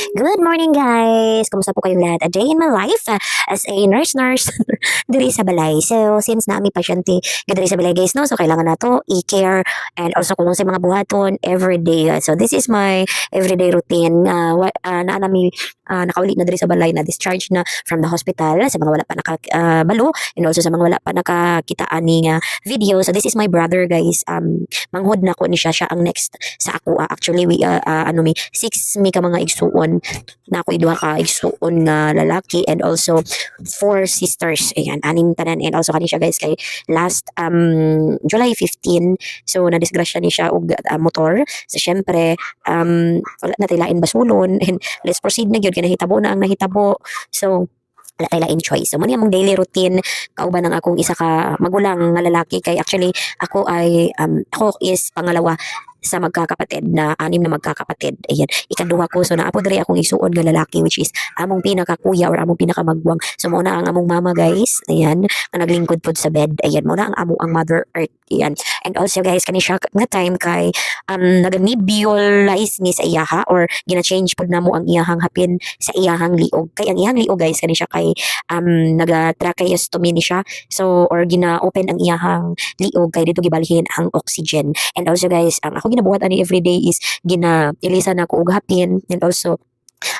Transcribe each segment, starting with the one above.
Good morning guys! Kumusta po kayong lahat? A day in my life uh, as a nurse-nurse diri sa balay. So since naami pasyente diri sa balay guys no, so kailangan na to i-care and also kung sa mga buhaton every day. So this is my everyday routine. Uh, uh, na nami uh, nakaulit na diri sa balay na discharge na from the hospital sa mga wala pa nakabalo and also sa mga wala pa nakakita ani nga video. So this is my brother guys. Um manghod na ko ni siya siya ang next sa ako. Uh, actually we uh, uh, ano mi six mi ka mga igsuon na ako iduha ka igsuon nga lalaki and also four sisters. Ayan anim tanan. And also kani guys kay last um July 15 so na disgrasya ni siya og uh, motor. So syempre um wala na tilain basulon. And let's proceed na gyud kay nahitabo na ang nahitabo. So wala lain choice. So, muna yung daily routine, kauban ng akong isa ka magulang nga lalaki. Kay actually, ako ay, um, ako is pangalawa sa magkakapatid na anim na magkakapatid. Ayan, ikaduha ko. So, naapo diri akong isuon nga lalaki which is among pinakakuya or among pinakamagwang. So, muna ang among mama guys. Ayan, nga naglingkod pod sa bed. Ayan, muna ang amo ang mother earth. Ayan. And also guys, kani nga time kay um, nag-nebulize ni sa iyaha or gina-change pod namo ang iyahang hapin sa iyahang liog. Kay ang iyahang liog guys, kani siya kay um, naga-tracheostomy ni siya. So, or gina-open ang iyahang liog kay dito gibalhin ang oxygen. And also guys, ang ako ginabuhat ani everyday is gina ilisan ako og hapin and also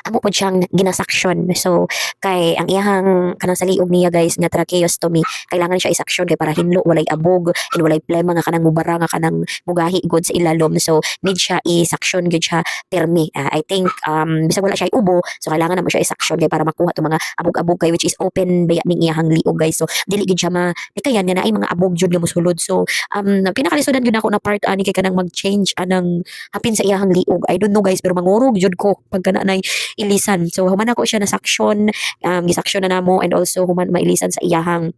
amo po siyang ginasaksyon. So, kay ang iyahang kanang sa liog niya guys nga tracheostomy, kailangan siya isaksyon kay para hinlo walay abog and walay plema nga kanang mubara nga kanang mugahi good sa ilalom. So, need siya isaksyon gud siya permi. Ah, I think um bisag wala siya ubo, so kailangan na mo siya isaksyon kay para makuha to mga abog-abog kay which is open baya ning iyahang liog guys. So, dili gid siya ma ikayan nga na ay mga abog jud nga mosulod. So, um pinakalisudan gyud ako na part ani kay kanang mag-change anang hapin sa iyahang liog. I don't know guys pero mangurog jud ko pagka na ilisan. So human ako siya na saksyon, um gisaksyon na namo and also human mailisan sa iyahang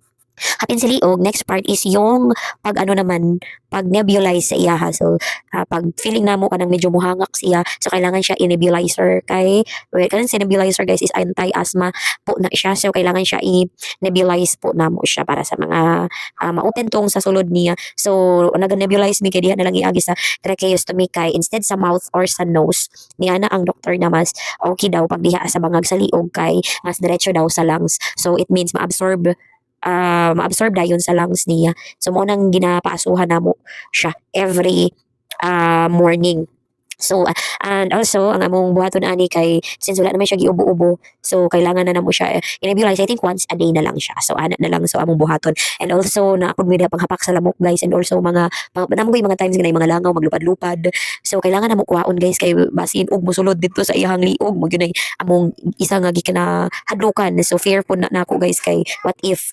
hapin sa liog. Next part is yung pag ano naman, pag nebulize sa iyaha. So ah, pag feeling namo kanang medyo muhangak siya, so kailangan siya i-nebulizer kay well, kanang si nebulizer guys is anti-asthma po na siya. So kailangan siya i-nebulize po namo siya para sa mga uh, ma-open tong sa sulod niya. So nag-nebulize mi kay diha na lang iagi sa tracheostomy kay instead sa mouth or sa nose niya na ang doktor na mas okay daw pag diha sa bangag sa liog kay mas diretso daw sa lungs. So it means ma-absorb uh, ma-absorb dayon sa lungs niya. So mo nang ginapasuhan namo siya every uh, morning. So, uh, and also, ang among buhaton ani kay, since wala naman siya giubo-ubo, so kailangan na namo siya, uh, i-nebulize, I think once a day na lang siya. So, ana na lang, so among buhaton. And also, na akong media panghapak sa lamok, guys, and also mga, mga namang mga times na mga langaw, maglupad-lupad. So, kailangan na mo kuhaon, guys, kay basin og musulod dito sa iyang liog, mo yun ay among isa nga gikana hadlukan. So, fear po na, na ako, guys, kay what if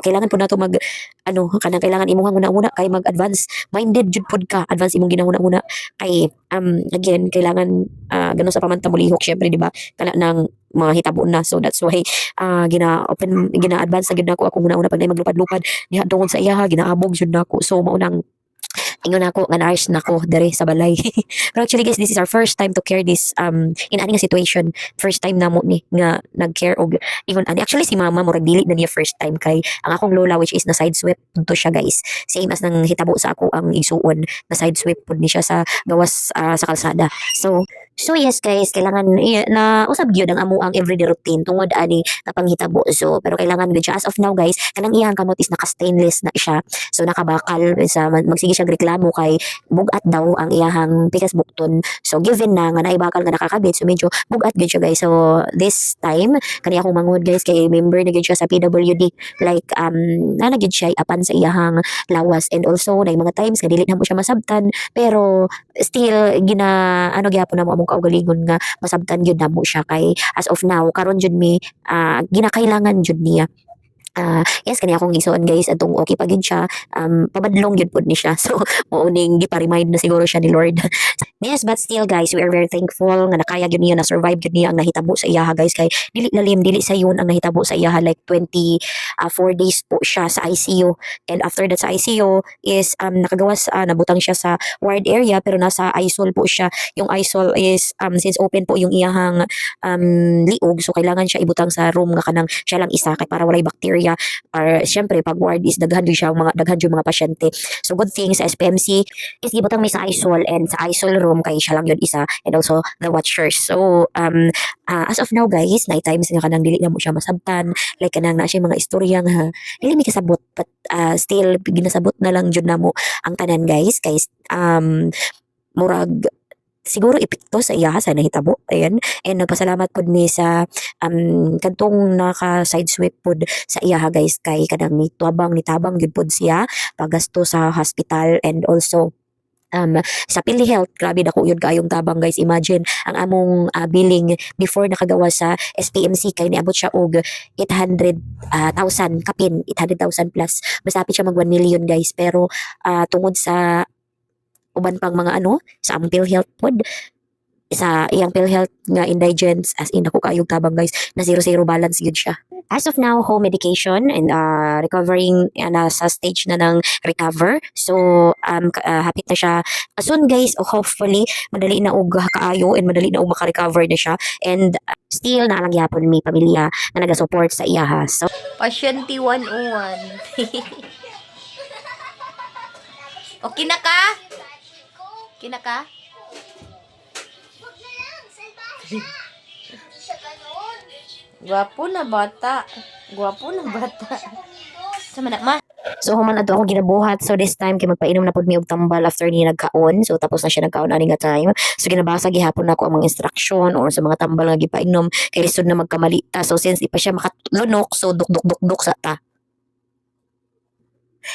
kailangan po nato mag ano kanang kailangan imong una-una kay mag-advance. Minded jud pod ka advance imong ginahuna-una kay um again kailangan uh, ganun sa pamanta mo lihok syempre di ba? Kana nang mga hitabo na so that's why uh, gina open gina advance gid nako ako una-una pag na maglupad-lupad. Diha tungod sa iya ginaabog jud nako. So maunang ingon ako nga nurse nako dere sa balay. Pero actually guys this is our first time to care this um in ani nga situation. First time namo ni nga nag-care og ingon ani actually si mama murag dili na niya first time kay ang akong lola which is na side sweep to siya guys. Same as nang hitabo sa ako ang isuon na side sweep pud ni siya sa gawas ah, sa kalsada. So So yes guys, kailangan na usab gyud ang amo ang everyday routine tungod ani na panghitabo. So pero kailangan gyud as of now guys, kanang iyang kamot is naka stainless na siya. So nakabakal sa mag- magsige siya reklamo kay bugat daw ang iyahang pikas bukton. So given na nga naibakal nga nakakabit, so medyo bugat gyud siya guys. So this time kani akong manghud guys kay member na gyud siya sa PWD. Like um na gyud siya apan sa iyahang lawas and also na mga times nga dili na mo siya masabtan pero still gina ano gyapon na mo among kaugalingon nga masabtan gyud namo siya kay as of now karon jud mi ah, ginakailangan jud niya Ah, yes kani akong isuon guys atong okay pa gyud siya. Um pabadlong gyud pud ni siya. So mauning gipa-remind na siguro siya ni Lord. Yes but still guys we are very thankful nga nakaya gyud niya na survive gyud niya ang nahitabo sa iyaha guys. Kay dili lalim dili sa yun ang nahitabo sa iyaha. Like 20 uh, 4 days po siya sa ICU and after that sa ICU is um nakagawas ah, nabutang siya sa ward area pero nasa isol po siya. Yung isol is um since open po yung iyahang um liog so kailangan siya ibutang sa room nga kanang siya lang isa kay para walay bacteria area or syempre pag ward is daghan gyud siya mga daghan gyud mga pasyente. So good thing sa SPMC is gibutang may sa isol and sa isol room kay siya lang yun isa and also the watchers. So um ah, as of now guys night times nga kanang dili na mo siya masabtan like kanang na siya mga istorya nga dili mi kasabot but ah, still ginasabot na lang jud namo ang tanan guys. Kay um murag siguro epekto sa iya sa nahitabo ayan. And nagpasalamat pud mi sa um kadtong naka side sweep pud sa iya guys kay kanang ni tuabang ni tabang gyud pud siya pagasto sa hospital and also um sa PhilHealth grabe dako yun kayong tabang guys. Imagine ang among ah, billing before nakagawa sa SPMC kay niabot siya og 800,000 kapin 800,000 plus. Masapit siya mag 1 million guys. Pero ah, tungod sa uban pang mga ano sa among PhilHealth pod sa iyang PhilHealth nga indigents as in ako kayong tabang guys na zero zero balance yun siya. As of now home medication and uh, recovering uh, nasa stage na ng recover. So um uh, hapit na siya. Soon guys oh, hopefully madali na og kaayo and madali na og maka-recover na siya. And uh, still naalang yapon mi pamilya na naga-support sa iya ha. So Pasyente 101. o, kina ka? Kina ka? Gwapo na bata. Gwapo na bata. Sama na, ma. So human ato ako ginabuhat so this time kay magpainom na pud mi og tambal after niya nagkaon so tapos na siya nagkaon ani nga time so ginabasa gihapon nako ang mga instruction or sa mga tambal nga gipainom kay lisod na magkamali ta so since di pa siya makalunok so duk duk duk duk sa ta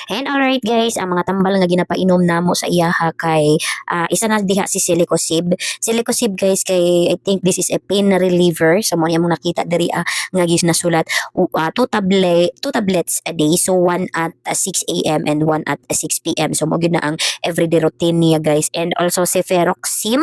And alright guys, ang mga tambal nga ginapainom namo sa iyaha kay ah, isa na diha si Silicosib. Silicosib guys kay I think this is a pain reliever. So mo mong nakita diri ah, nga gis nasulat uh, two tablet two tablets a day so one at uh, 6 a.m. and one at uh, 6 p.m. So mo na ang everyday routine niya guys and also si Feroxim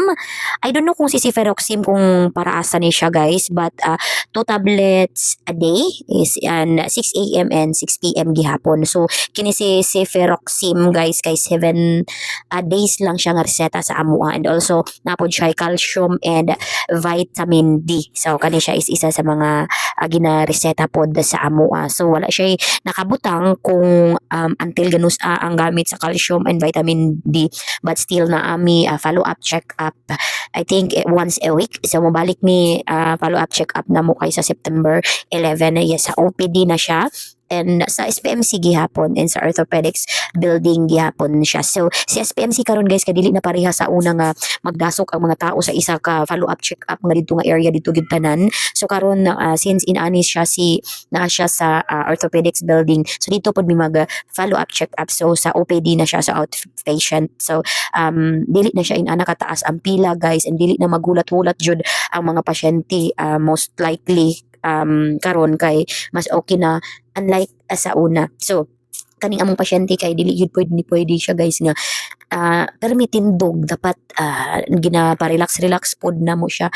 I don't know kung si Feroxim kung para asa ni siya guys but uh, two tablets a day is an 6 a.m. and 6 p.m. gihapon so kini si si Feroxim guys kay 7 uh, days lang siya nga reseta sa amua and also napod siya calcium and vitamin D. So kani siya is isa sa mga uh, ginareseta pod sa amua so wala siya nakabutang kung um, until ganus ah, ang gamit sa calcium and vitamin D. But still na ami ah, follow up check up I think eh, once a week. So mabalik mi ah, follow up check up na mo kay sa September 11 yes sa OPD na siya and sa SPMC gihapon and sa orthopedics building gihapon siya. So si SPMC karon guys kadili na pareha sa una nga magdasok ang mga tao sa isa ka follow up check up nga dito nga area dito gid. So karon ah, since inanis siya si na siya sa ah, orthopedics building. So dito pod mi mag ah, follow up check up. So sa OPD na siya sa outpatient. So um dili na siya inana kataas ang pila guys and dili na magulat-ulat jud ang mga pasyente ah, most likely um karon kay mas okay na unlike ah, sa una. So kaning among pasyente kay dili yun pwede ni pwede siya guys nga ah permitindog dapat ah, ginapa-relax relax pod na mo siya.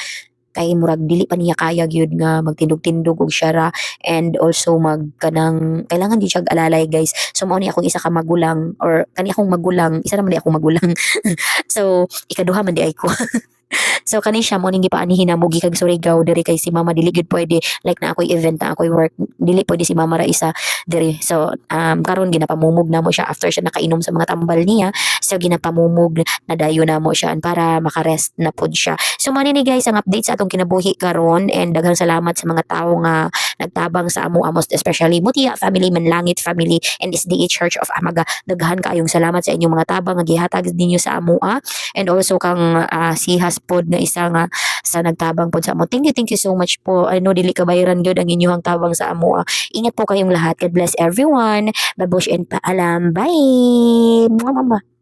Kay murag dili pa niya kaya gyud nga magtindog-tindog og syara and also mag kanang kailangan di siya alalay guys. So mao ni akong isa ka magulang or kani akong magulang isa naman di akong magulang. So ikaduha man di ay ko So kani siya mo ning gipaanihin na mugi kag Surigao diri kay si Mama dili gud pwede like na ako'y event na ako'y work dili pwede si Mama ra isa diri. So um karon ginapamumog na mo siya after siya nakainom sa mga tambal niya. So ginapamumog na dayo na mo siya para makarest na pod siya. So mani ni guys ang update sa atong kinabuhi karon and daghang salamat sa mga tawo nga nagtabang sa amo amos especially Mutia family Manlangit family and SDA Church of Amaga. Daghan kaayong salamat sa inyong mga tabang nga gihatag ninyo sa amoa and also kang ah, si Haspod nga isa nga sa nagtabang pod sa amo. Thank you, thank you so much po. Know dili kabayaran gyud ang inyong tabang sa amo. ah. Ingat po kayong lahat. God bless everyone. Babush and paalam. Bye. Mwah, mwah, mwah.